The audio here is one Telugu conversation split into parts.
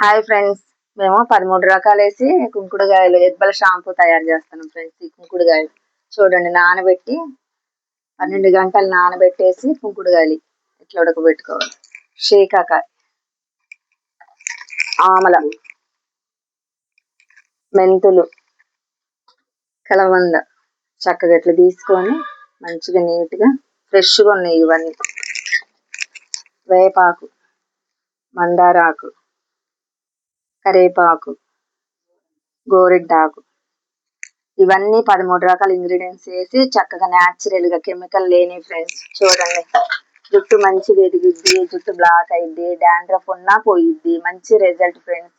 Hi friends. మేము పదమూడు రకాలు వేసి కుంకుడుగాయలు ఎద్బల షాంపూ తయారు చేస్తున్నాం ఫ్రెండ్స్ ఈ కుంకుడుగాయలు. చూడండి నానబెట్టి పన్నెండు గంటలు నానబెట్టేసి కుంకుడుగాయలు ఇట్లా ఉడకబెట్టుకోవాలి. షీకాకాయ ఆమల మెంతులు కలవంద చక్కగా ఇట్లా తీసుకొని మంచిగా నీట్గా ఫ్రెష్గా ఉన్నాయి ఇవన్నీ. వేపాకు మందారాకు కరేపాకు గోరెడ్డాకు ఇవన్నీ పదమూడు రకాల ఇంగ్రీడియంట్స్ వేసి చక్కగా న్యాచురల్గా కెమికల్ లేని ఫ్రెండ్స్ చూడండి. జుట్టు మంచిగా ఎదిగిద్ది జుట్టు బ్లాక్ అయింది డాండ్రఫ్ ఉన్నా పోయిద్ది. మంచి రిజల్ట్ ఫ్రెండ్స్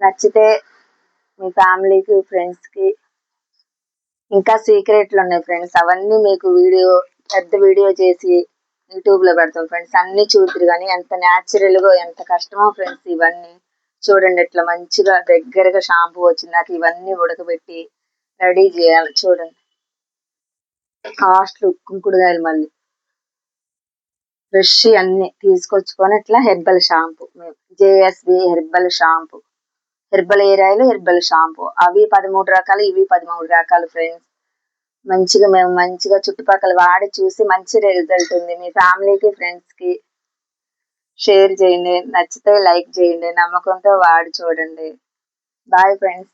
నచ్చితే మీ ఫ్యామిలీకి ఫ్రెండ్స్కి ఇంకా సీక్రెట్లు ఉన్నాయి ఫ్రెండ్స్ అవన్నీ మీకు వీడియో పెద్ద వీడియో చేసి యూట్యూబ్లో పెడతాం ఫ్రెండ్స్ అన్ని చూద్దరు కానీ ఎంత న్యాచురల్గా ఎంత కష్టమో ఫ్రెండ్స్ ఇవన్నీ. చూడండి ఇట్లా మంచిగా దగ్గరగా షాంపూ వచ్చిందాక ఇవన్నీ ఉడకబెట్టి రెడీ చేయాలి. చూడండి. కాస్ట్లు కుంకుడుగాయలు మళ్ళీ. ఫ్రెష్ అన్ని తీసుకొచ్చుకొని ఇట్లా herbal shampoo. JSB herbal shampoo. Herbal hair oil herbal shampoo. అవి పదమూడు రకాలు ఇవి పదమూడు రకాలు ఫ్రెండ్స్. మంచిగా మేము మంచిగా చుట్టుపక్కల వాడి చూసి మంచి రిజల్ట్ ఉంది మీ ఫ్యామిలీకి ఫ్రెండ్స్కి. షేర్ చేయండి నచ్చితే లైక్ చేయండి నమ్మకంతో వాడి చూడండి. Bye friends.